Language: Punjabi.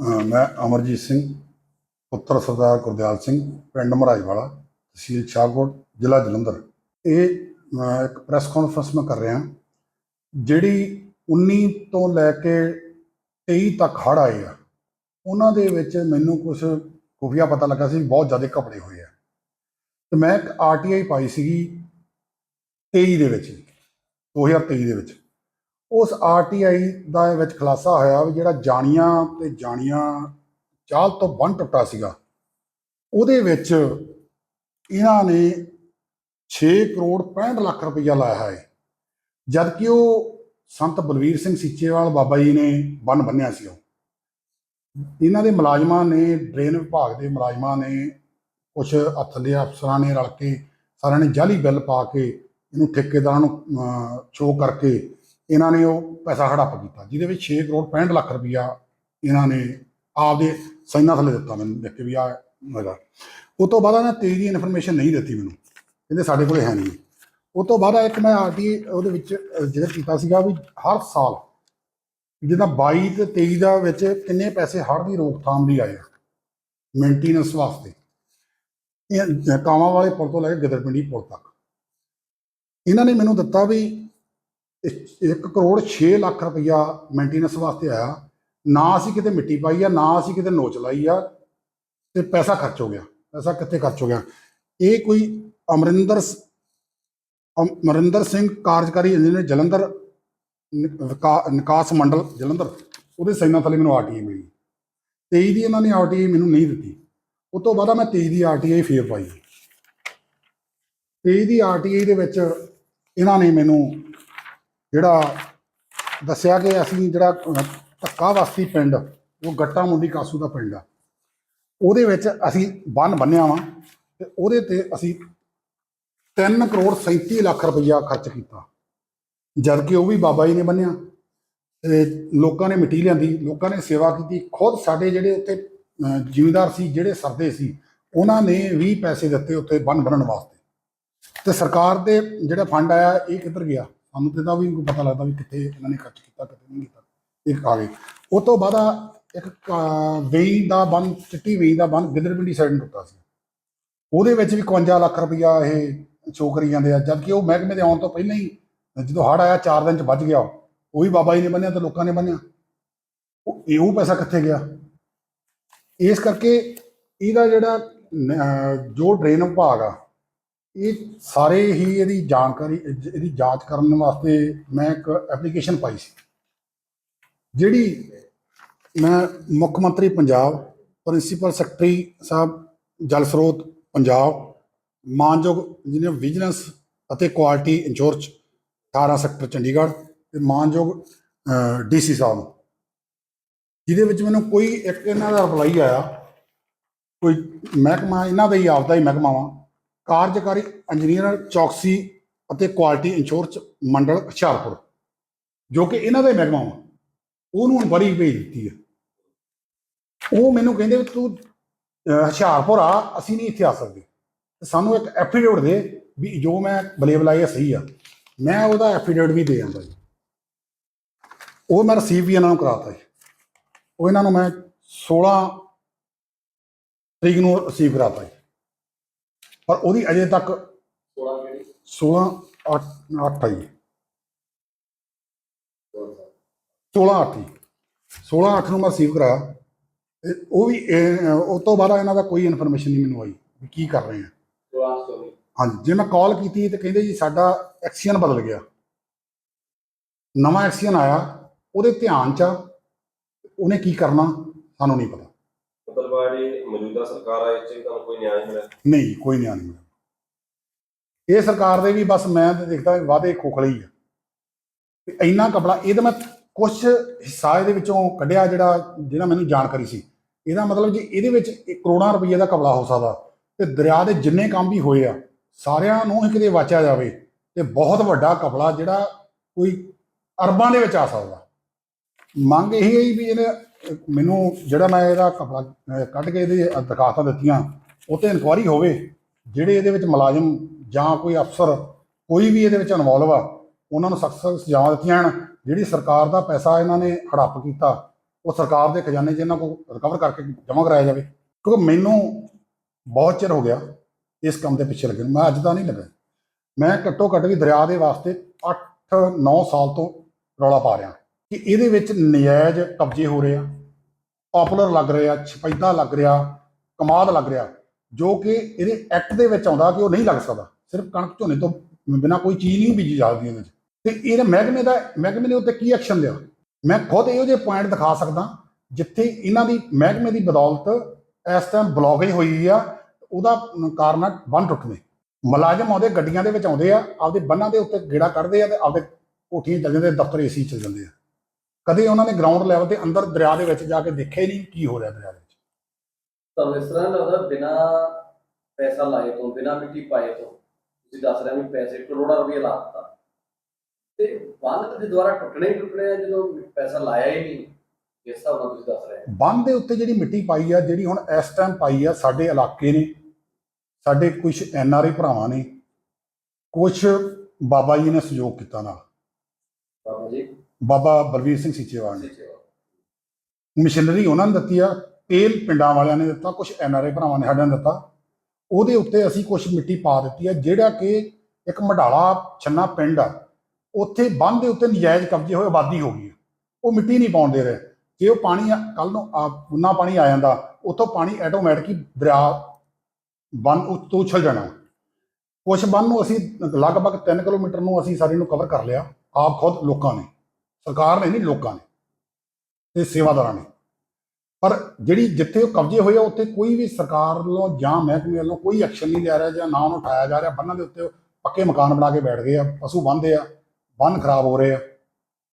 ਮੈਂ ਅਮਰਜੀਤ ਸਿੰਘ, ਪੁੱਤਰ ਸਰਦਾਰ ਗੁਰਦਿਆਲ ਸਿੰਘ, ਪਿੰਡ ਮਰਾਈਵਾਲਾ ਤਹਿਸੀਲ ਸ਼ਾਹਕੋਟ ਜ਼ਿਲ੍ਹਾ ਜਲੰਧਰ। ਇਹ ਇੱਕ ਪ੍ਰੈਸ ਕਾਨਫਰੰਸ ਮੈਂ ਕਰ ਰਿਹਾ। ਜਿਹੜੀ 19 ਤੋਂ ਲੈ ਕੇ 23 ਤੱਕ ਹੜ੍ਹ ਆਏ ਆ, ਉਹਨਾਂ ਦੇ ਵਿੱਚ ਮੈਨੂੰ ਕੁਝ ਖੁਫੀਆ ਪਤਾ ਲੱਗਾ ਸੀ ਬਹੁਤ ਜ਼ਿਆਦਾ ਘਪਲੇ ਹੋਏ ਆ। ਤੇ ਮੈਂ ਇੱਕ ਆਰਟੀਆਈ ਪਾਈ ਸੀਗੀ 23 ਦੇ ਵਿੱਚ 2023 ਦੇ ਵਿੱਚ। ਉਸ ਆਰਟੀਆਈ ਦਾ ਵਿੱਚ ਖੁਲਾਸਾ ਹੋਇਆ ਵੀ ਜਿਹੜਾ ਜਾਣੀਆਂ ਤੇ ਜਾਣੀਆਂ ਚਾਲ ਤੋਂ ਬੰਨ ਟੁੱਟਾ ਸੀਗਾ, ਉਹਦੇ ਵਿੱਚ ਇਹਨਾਂ ਨੇ 6 ਕਰੋੜ 65 ਲੱਖ ਰੁਪਈਆ ਲਾਇਆ ਹੈ। ਜਦ ਕਿ ਉਹ ਸੰਤ ਬਲਵੀਰ ਸਿੰਘ ਸੀਚੇਵਾਲ ਬਾਬਾ ਜੀ ਨੇ ਬੰਨ ਬੰਨਿਆ ਸੀ ਉਹ। ਇਹਨਾਂ ਦੇ ਮੁਲਾਜ਼ਮਾਂ ਨੇ, ਡਰੇਨ ਵਿਭਾਗ ਦੇ ਮੁਲਾਜ਼ਮਾਂ ਨੇ ਕੁਝ ਹੱਥਲੇ ਅਫਸਰਾਂ ਨੇ ਰਲ ਕੇ ਸਾਰਿਆਂ ਨੇ ਜਾਲੀ ਬਿੱਲ ਪਾ ਕੇ ਇਹਨੂੰ ਠੇਕੇਦਾਰਾਂ ਨੂੰ ਸ਼ੋਅ ਕਰਕੇ ਇਹਨਾਂ ਨੇ ਉਹ ਪੈਸਾ ਹੜੱਪ ਕੀਤਾ, ਜਿਹਦੇ ਵਿੱਚ 6 ਕਰੋੜ 65 ਲੱਖ ਰੁਪਈਆ ਇਹਨਾਂ ਨੇ ਆਪਦੇ ਸਾਈਨਾਂ ਥੱਲੇ ਦਿੱਤਾ ਮੈਨੂੰ ਦੇਖ ਕੇ ਵੀ ਆ ਹੈਗਾ। ਉਹ ਤੋਂ ਬਾਅਦ ਇਹਨਾਂ 23 ਦੀ ਇਨਫੋਰਮੇਸ਼ਨ ਨਹੀਂ ਦਿੱਤੀ ਮੈਨੂੰ, ਕਹਿੰਦੇ ਸਾਡੇ ਕੋਲੇ ਹੈ ਨਹੀਂ। ਉਹ ਤੋਂ ਬਾਅਦ ਇੱਕ ਮੈਂ ਆਰਟੀ ਉਹਦੇ ਵਿੱਚ ਜਿਹੜਾ ਕੀਤਾ ਸੀਗਾ ਵੀ ਹਰ ਸਾਲ ਜਿੱਦਾਂ 22 ਤੇ 23 ਦਾ ਵਿੱਚ ਕਿੰਨੇ ਪੈਸੇ ਹੜ੍ਹ ਦੀ ਰੋਕਥਾਮ ਲਈ ਆਏ ਮੇਨਟੇਨੈਂਸ ਵਾਸਤੇ। ਇਹ ਕਾਵਾਂ ਵਾਲੇ ਪੁਲ ਤੋਂ ਲੈ ਕੇ ਗਦਰਪਿੰਡੀ ਪੁਲ ਤੱਕ। ਇਹਨਾਂ ਨੇ ਮੈਨੂੰ ਦਿੱਤਾ ਵੀ 1 ਕਰੋੜ 6 ਲੱਖ ਰੁਪਈਆ ਮੇਨਟੇਨੈਂਸ ਵਾਸਤੇ ਆਇਆ। ਨਾ ਅਸੀਂ ਕਿਤੇ ਮਿੱਟੀ ਪਾਈ ਆ, ਨਾ ਅਸੀਂ ਕਿਤੇ ਨੋਚ ਲਾਈ ਆ ਤੇ ਪੈਸਾ ਖਰਚ ਹੋ ਗਿਆ। ਪੈਸਾ ਕਿੱਥੇ ਖਰਚ ਹੋ ਗਿਆ? ਇਹ ਕੋਈ ਅਮਰਿੰਦਰ ਅਮ- ਅਮਰਿੰਦਰ ਸਿੰਘ ਕਾਰਜਕਾਰੀ ਇੰਜੀਨੀਅਰ ਜਲੰਧਰ, ਨਿ- ਵਿਕਾ- ਨਿਕਾਸ ਮੰਡਲ ਜਲੰਧਰ, ਉਹਦੇ ਸੈਨਾ ਥੱਲੇ ਮੈਨੂੰ ਆਰਟੀਆਈ ਮਿਲੀ। 23 ਦੀ ਇਹਨਾਂ ਨੇ ਆਰਟੀਆਈ ਮੈਨੂੰ ਨਹੀਂ ਦਿੱਤੀ। ਉਸ ਤੋਂ ਬਾਅਦ ਮੈਂ 23 ਦੀ ਆਰਟੀਆਈ ਫੇਰ ਪਾਈ। 23 ਦੀ ਆਰਟੀਆਈ ਦੇ ਵਿੱਚ ਇਹਨਾਂ ਨੇ ਮੈਨੂੰ ਜਿਹੜਾ ਦੱਸਿਆ ਕਿ ਅਸੀਂ ਜਿਹੜਾ ਧੱਕਾ ਵਾਸੀ ਪਿੰਡ, ਉਹ ਗੱਟਾ ਮੁੰਡੀ ਕਾਸੂ ਦਾ ਪਿੰਡ ਆ। ਉਹਦੇ ਵਿੱਚ ਅਸੀਂ ਬੰਨ ਬੰਨਿਆ ਵਾ ਤੇ ਉਹਦੇ ਤੇ ਅਸੀਂ 3 ਕਰੋੜ 37 ਲੱਖ ਰੁਪਈਆ ਖਰਚ ਕੀਤਾ। ਜਦ ਕਿ ਉਹ ਵੀ ਬਾਬਾ ਜੀ ਨੇ ਬੰਨਿਆ ਤੇ ਲੋਕਾਂ ਨੇ ਮਿੱਟੀ ਲਿਆਂਦੀ, ਲੋਕਾਂ ਨੇ ਸੇਵਾ ਕੀਤੀ। ਖੁਦ ਸਾਡੇ ਜਿਹੜੇ ਉੱਤੇ ਜ਼ਿਮੀਦਾਰ ਸੀ, ਜਿਹੜੇ ਸਰਦੇ ਸੀ, ਉਹਨਾਂ ਨੇ ਵੀ ਪੈਸੇ ਦਿੱਤੇ ਉੱਤੇ ਬੰਨ ਬੰਨਣ ਵਾਸਤੇ। ਤੇ ਸਰਕਾਰ ਦੇ ਜਿਹੜਾ ਫੰਡ ਆਇਆ, ਇਹ ਕਿੱਧਰ ਗਿਆ? ਸਾਨੂੰ ਤੇ ਇਹਦਾ ਵੀ ਕੋਈ ਪਤਾ ਲੱਗਦਾ ਵੀ ਕਿੱਥੇ ਇਹਨਾਂ ਨੇ ਖਰਚ ਕੀਤਾ, ਕਿੱਥੇ ਨਹੀਂ ਕੀਤਾ। ਇੱਕ ਆ ਗਏ ਉਹ ਤੋਂ ਬਾਅਦ ਆ ਇੱਕ ਵੇਈ ਦਾ ਬੰਨ, ਚਿੱਟੀ ਵੇਈ ਦਾ ਬੰਨ ਗਿੱਦਰਪਿੰਡੀ ਸਾਈਡ ਨੂੰ ਟੁੱਟਾ ਸੀ। ਉਹਦੇ ਵਿੱਚ ਵੀ 51 ਲੱਖ ਰੁਪਈਆ ਇਹ ਸ਼ੋਅ ਕਰੀ ਜਾਂਦੇ ਆ। ਜਦਕਿ ਉਹ ਮਹਿਕਮੇ ਦੇ ਆਉਣ ਤੋਂ ਪਹਿਲਾਂ ਹੀ ਜਦੋਂ ਹੜ ਆਇਆ 4 ਦਿਨ ਚ ਵੱਜ ਗਿਆ ਉਹ। ਵੀ ਬਾਬਾ ਜੀ ਨੇ ਬੰਨਿਆ ਤੇ ਲੋਕਾਂ ਨੇ ਬੰਨਿਆ। ਉਹ, ਇਹ ਉਹ ਪੈਸਾ ਕਿੱਥੇ ਗਿਆ? ਇਸ ਕਰਕੇ ਇਹਦਾ ਜਿਹੜਾ ਜੋ ਡਰੇਨ ਵਿਭਾਗ ਆ ਇਹ ਸਾਰੇ ਹੀ ਇਹਦੀ ਜਾਣਕਾਰੀ, ਇਹਦੀ ਜਾਂਚ ਕਰਨ ਵਾਸਤੇ ਮੈਂ ਇੱਕ ਐਪਲੀਕੇਸ਼ਨ ਪਾਈ ਸੀ। ਜਿਹੜੀ ਮੈਂ ਮੁੱਖ ਮੰਤਰੀ ਪੰਜਾਬ, ਪ੍ਰਿੰਸੀਪਲ ਸੈਕਟਰੀ ਸਾਹਿਬ ਜਲ ਸਰੋਤ ਪੰਜਾਬ, ਮਾਨਯੋਗ ਇੰਜੀਨੀਅਰ ਵਿਜੀਲੈਂਸ ਅਤੇ ਕੁਆਲਿਟੀ ਇੰਚਾਰਜ 18 ਸੈਕਟਰ ਚੰਡੀਗੜ੍ਹ ਤੇ ਮਾਨਯੋਗ ਡੀਸੀ ਸਾਹਿਬ। ਨੂੰ ਜਿਹਦੇ ਵਿੱਚ ਮੈਨੂੰ ਕੋਈ ਇੱਕ ਇਹਨਾਂ ਦਾ ਰਿਪਲਾਈ ਆਇਆ, ਕੋਈ ਮਹਿਕਮਾ, ਇਹਨਾਂ ਦਾ ਹੀ ਆਪਦਾ ਹੀ ਮਹਿਕਮਾ ਵਾ। ਕਾਰਜਕਾਰੀ ਇੰਜੀਨੀਅਰ, ਚੌਕਸੀ ਅਤੇ ਕੁਆਲਿਟੀ ਇੰਸ਼ੋਰੈਂਸ ਮੰਡਲ ਹੁਸ਼ਿਆਰਪੁਰ, ਜੋ ਕਿ ਇਹਨਾਂ ਦਾ ਮਹਿਕਮਾ ਵਾ ਉਹਨੂੰ ਇਨਕੁਆਰੀ ਭੇਜ ਦਿੱਤੀ ਹੈ। ਉਹ ਮੈਨੂੰ ਕਹਿੰਦੇ ਵੀ ਤੂੰ ਹੁਸ਼ਿਆਰਪੁਰ ਆ, ਅਸੀਂ ਨਹੀਂ ਇੱਥੇ ਆ ਸਕਦੇ। ਸਾਨੂੰ ਇੱਕ ਐਫੀਡੇਵਿਟ ਦੇ ਵੀ ਜੋ ਮੈਂ ਬਲੇਬਲ ਆਈ ਹੈ ਸਹੀ ਆ। ਮੈਂ ਉਹਦਾ ਐਫੀਡੇਵਿਟ ਵੀ ਦੇ ਆਂਦਾ ਜੀ। ਉਹ ਮੈਂ ਰਿਸੀਵ ਵੀ ਇਹਨਾਂ ਨੂੰ ਕਰਾਤਾ ਜੀ। ਉਹ ਇਹਨਾਂ ਨੂੰ ਮੈਂ 16 ਤਰੀਕ ਨੂੰ ਰਿਸੀਵ ਕਰਾਤਾ ਜੀ। ਪਰ ਉਹਦੀ ਅਜੇ ਤੱਕ 16 ਕਿਹੜੀ? 16 8 8 ਆਈ 16 8 16 8 ਨੂੰ ਮੈਂ ਰਿਸੀਵ ਕਰਾਇਆ। ਉਹ ਵੀ ਉਹ ਤੋਂ ਬਾਅਦ ਇਹਨਾਂ ਦਾ ਕੋਈ ਇਨਫੋਰਮੇਸ਼ਨ ਨਹੀਂ ਮੈਨੂੰ ਆਈ ਵੀ ਕੀ ਕਰ ਰਹੇ ਆ। 16 ਤੋਂ ਹਾਂਜੀ ਜੇ ਮੈਂ ਕਾਲ ਕੀਤੀ ਤੇ ਕਹਿੰਦੇ ਜੀ ਸਾਡਾ ਐਕਸੀਅਨ ਬਦਲ ਗਿਆ। ਨਵਾਂ ਐਕਸੀਅਨ ਆਇਆ ਉਹਦੇ ਧਿਆਨ ਚ ਉਹਨੇ ਕੀ ਕਰਨਾ ਸਾਨੂੰ ਨਹੀਂ ਪਤਾ। ਮਤਲਬ ਜਿਹੜੀ ਮੌਜੂਦਾ ਸਰਕਾਰ ਆ ਇਸ ਚ ਤੁਹਾਨੂੰ ਕੋਈ ਨਿਆਂ ਨਹੀਂ ਮਿਲਿਆ? ਨਹੀਂ, ਕੋਈ ਨਿਆਂ ਨਹੀਂ ਮਿਲਿਆ। ਇਹ ਸਰਕਾਰ ਦੇ ਵੀ ਬਸ ਮੈਂ ਤਾਂ ਦੇਖਦਾ ਵਾਅਦੇ ਖੋਖਲੇ ਹੀ ਆ। ਤੇ ਇੰਨਾ ਕਪੜਾ ਇਹਦਾ ਮੈਂ ਕੁਝ ਹਿੱਸਾ ਇਹਦੇ ਵਿੱਚੋਂ ਕੱਢਿਆ ਜਿਹੜਾ ਜਿਹੜਾ ਮੈਨੂੰ ਜਾਣਕਾਰੀ ਸੀ। ਇਹਦਾ ਮਤਲਬ ਜੀ ਇਹਦੇ ਵਿੱਚ ਕਰੋੜਾਂ ਰੁਪਏ ਦਾ ਕਪੜਾ ਹੋ ਸਕਦਾ, ਤੇ ਦਰਿਆ ਦੇ ਜਿੰਨੇ ਕੰਮ ਵੀ ਹੋਏ ਆ, ਸਾਰਿਆਂ ਨੂੰ ਹੀ ਕਿਤੇ ਵਾਚਿਆ ਜਾਵੇ, ਤੇ ਬਹੁਤ ਵੱਡਾ ਕਪੜਾ ਜਿਹੜਾ ਕੋਈ ਅਰਬਾਂ ਦੇ ਵਿੱਚ ਆ ਸਕਦਾ। ਮੰਗ ਇਹ ਹੈ ਵੀ ਇਹਨੇ ਮੈਨੂੰ ਜਿਹੜਾ ਮੈਂ ਇਹਦਾ ਕਪੜਾ ਕੱਢ ਕੇ ਇਹਦੇ ਦਰਖਾਸਤਾਂ ਦਿੱਤੀਆਂ ਉਹ ਤੇ ਇਨਕੁਆਰੀ ਹੋਵੇ, ਜਿਹੜੇ ਇਹਦੇ ਵਿੱਚ ਮੁਲਾਜ਼ਮ ਜਾਂ ਕੋਈ ਅਫਸਰ, ਕੋਈ ਵੀ ਇਹਦੇ ਵਿੱਚ ਇਨਵੋਲਵ ਆ, ਉਹਨਾਂ ਨੂੰ ਸਖਤ ਸਜ਼ਾਵਾਂ ਦਿੱਤੀਆਂ ਜਾਣ, ਜਿਹੜੀ ਸਰਕਾਰ ਦਾ ਪੈਸਾ ਇਹਨਾਂ ਨੇ ਹੜੱਪ ਕੀਤਾ, ਉਹ ਸਰਕਾਰ ਦੇ ਖਜ਼ਾਨੇ 'ਚ ਇਹਨਾਂ ਕੋਲ ਰਿਕਵਰ ਕਰਕੇ ਜਮ੍ਹਾਂ ਕਰਾਇਆ ਜਾਵੇ। ਕਿਉਂਕਿ ਮੈਨੂੰ ਬਹੁਤ ਚਿਰ ਹੋ ਗਿਆ ਇਸ ਕੰਮ ਦੇ ਪਿੱਛੇ ਲੱਗੇ ਮੈਂ ਅੱਜ ਤਾਂ ਨਹੀਂ ਲੱਗਾ। ਮੈਂ ਘੱਟੋ ਘੱਟ ਵੀ ਦਰਿਆ ਦੇ ਵਾਸਤੇ 8-9 ਸਾਲ ਤੋਂ ਰੌਲਾ ਪਾ ਰਿਹਾ। ਕਿ ਇਹਦੇ ਵਿੱਚ ਨਜਾਇਜ਼ ਕਬਜ਼ੇ ਹੋ ਰਹੇ ਆ ਪਪੂਲਰ ਲੱਗ ਰਿਹਾ ਛਪੈਦਾ ਲੱਗ ਰਿਹਾ, ਕਮਾਦ ਲੱਗ ਰਿਹਾ, ਜੋ ਕਿ ਇਹਦੇ ਐਕਟ ਦੇ ਵਿੱਚ ਆਉਂਦਾ ਕਿ ਉਹ ਨਹੀਂ ਲੱਗ ਸਕਦਾ। ਸਿਰਫ ਕਣਕ ਝੋਨੇ ਤੋਂ ਬਿਨਾ ਕੋਈ ਚੀਜ਼ ਨਹੀਂ ਬੀਜੀ ਜਾਂਦੀ ਇਹਦੇ ਵਿੱਚ। ਤੇ ਇਹਦੇ ਮਹਿਕਮੇ ਦਾ, ਮਹਿਕਮੇ ਨੇ ਉੱਤੇ ਕੀ ਐਕਸ਼ਨ ਲਿਆ? ਮੈਂ ਖੁਦ ਇਹੋ ਜਿਹੇ ਪੁਆਇੰਟ ਦਿਖਾ ਸਕਦਾ, ਜਿੱਥੇ ਇਹਨਾਂ ਦੀ, ਮਹਿਕਮੇ ਦੀ ਬਦੌਲਤ ਇਸ ਟਾਈਮ ਬਲੌਕੇਜ ਹੋਈ ਆ, ਉਹਦਾ ਕਾਰਨ ਆ ਬੰਨ ਟੁੱਟਣੇ। ਮੁਲਾਜ਼ਮ ਆਉਂਦੇ, ਗੱਡੀਆਂ ਦੇ ਵਿੱਚ ਆਉਂਦੇ ਆ, ਆਪਦੇ ਬੰਨਾਂ ਦੇ ਉੱਤੇ ਗੇੜਾ ਕੱਢਦੇ ਆ ਤੇ ਆਪਦੇ ਕੋਠੀਆਂ ਚੱਲ ਜਾਂਦੇ, ਦਫ਼ਤਰ ਏਸੀ ਚੱਲ ਜਾਂਦੇ ਆ। ਕਦੇ ਉਹਨਾਂ ਨੇ ਗਰਾਊਂਡ ਲੈਵਲ ਤੇ ਅੰਦਰ ਦਰਿਆ ਦੇ ਵਿੱਚ ਜਾ ਕੇ ਦੇਖਿਆ ਹੀ ਨਹੀਂ ਕੀ ਹੋ ਰਿਹਾ ਦਰਿਆ ਦੇ ਵਿੱਚ। ਤੁਹਾਨੂੰ ਇਸ ਤਰ੍ਹਾਂ ਲੱਗਦਾ ਬਿਨਾ ਪੈਸਾ ਲਾਏ ਤੋਂ ਬਿਨਾ ਮਿੱਟੀ ਪਾਏ ਤੋਂ ਤੁਸੀਂ ਦੱਸ ਰਹੇ ਹੋ ਵੀ ਪੈਸੇ ਕਰੋੜਾਂ ਰੁਪਏ ਲਾਤਾ ਤੇ ਬੰਦ ਤੇ ਦੁਆਰਾ ਟੁੱਟਣੇ ਹੀ ਟੁੱਟਣੇ ਆ ਜਦੋਂ ਪੈਸਾ ਲਾਇਆ ਹੀ ਨਹੀਂ। ਇਸ ਹਿਸਾਬ ਨਾਲ ਤੁਸੀਂ ਦੱਸ ਰਹੇ ਹੋ। ਬੰਨ ਦੇ ਉੱਤੇ ਜਿਹੜੀ ਮਿੱਟੀ ਪਾਈ ਆ ਜਿਹੜੀ ਹੁਣ ਇਸ ਟਾਈਮ ਪਾਈ ਆ ਸਾਡੇ ਇਲਾਕੇ ਨੇ ਸਾਡੇ ਕੁਝ ਐਨ ਆਰ ਆਈ ਭਰਾਵਾਂ ਨੇ ਕੁਝ ਬਾਬਾ ਜੀ ਨੇ ਸਹਿਯੋਗ ਕੀਤਾ ਨਾਲ। ਬਾਬਾ ਜੀ ਬਾਬਾ ਬਲਵੀਰ ਸਿੰਘ ਸੀਚੇਵਾਲ ਨੇ। ਤੁਸੀਂ ਮਸ਼ੀਨਰੀ ਉਹਨਾਂ ਨੇ ਦਿੱਤੀ ਆ, ਤੇਲ ਪਿੰਡਾਂ ਵਾਲਿਆਂ ਨੇ ਦਿੱਤਾ ਕੁਝ ਐਨ ਆਰ ਆਈ ਭਰਾਵਾਂ ਨੇ ਸਾਡਿਆਂ ਨੇ ਦਿੱਤਾ। ਉਹਦੇ ਉੱਤੇ ਅਸੀਂ ਕੁਝ ਮਿੱਟੀ ਪਾ ਦਿੱਤੀ ਆ, ਜਿਹੜਾ ਕਿ ਇੱਕ ਮਢਾਲਾ ਛੰਨਾ ਪਿੰਡ ਆ, ਉੱਥੇ ਬੰਨ ਦੇ ਉੱਤੇ ਨਜਾਇਜ਼ ਕਬਜ਼ੇ ਹੋਏ, ਆਬਾਦੀ ਹੋ ਗਈ ਉਹ ਮਿੱਟੀ ਨਹੀਂ ਪਾਉਣ ਦੇ ਰਹੇ। ਜੇ ਉਹ ਪਾਣੀ ਕੱਲ ਨੂੰ ਉਨਾ ਪਾਣੀ ਆ ਜਾਂਦਾ, ਉੱਥੋਂ ਪਾਣੀ ਆਟੋਮੈਟਿਕ ਹੀ ਦਰਿਆ ਬੰਨ ਉੱਤੋਂ ਉਛਲ ਜਾਣਾ। ਕੁਝ ਬੰਨ ਨੂੰ ਅਸੀਂ ਲਗਭਗ 3 ਕਿਲੋਮੀਟਰ ਨੂੰ ਅਸੀਂ ਸਾਰੇ ਨੂੰ ਕਵਰ ਕਰ ਲਿਆ, ਆਪ ਖੁਦ ਲੋਕਾਂ ਨੇ। ਸਰਕਾਰ ਨੇ ਨਹੀਂ, ਲੋਕਾਂ ਨੇ ਤੇ ਸੇਵਾਦਾਰਾਂ ਨੇ। ਪਰ ਜਿਹੜੀ ਜਿੱਥੇ ਉਹ ਕਬਜ਼ੇ ਹੋਏ ਆ, ਉੱਥੇ ਕੋਈ ਵੀ ਸਰਕਾਰ ਵੱਲੋਂ ਜਾਂ ਮਹਿਕਮੇ ਵੱਲੋਂ ਕੋਈ ਐਕਸ਼ਨ ਨਹੀਂ ਲਿਆ ਰਿਹਾ ਜਾਂ ਨਾ ਉਹਨੂੰ ਉਠਾਇਆ ਜਾ ਰਿਹਾ, ਬੰਨਾਂ ਦੇ ਉੱਤੇ ਪੱਕੇ ਮਕਾਨ ਬਣਾ ਕੇ ਬੈਠ ਗਏ ਆ, ਪਸ਼ੂ ਬੰਨ੍ਹਦੇ ਆ, ਬੰਨ ਖਰਾਬ ਹੋ ਰਹੇ ਆ।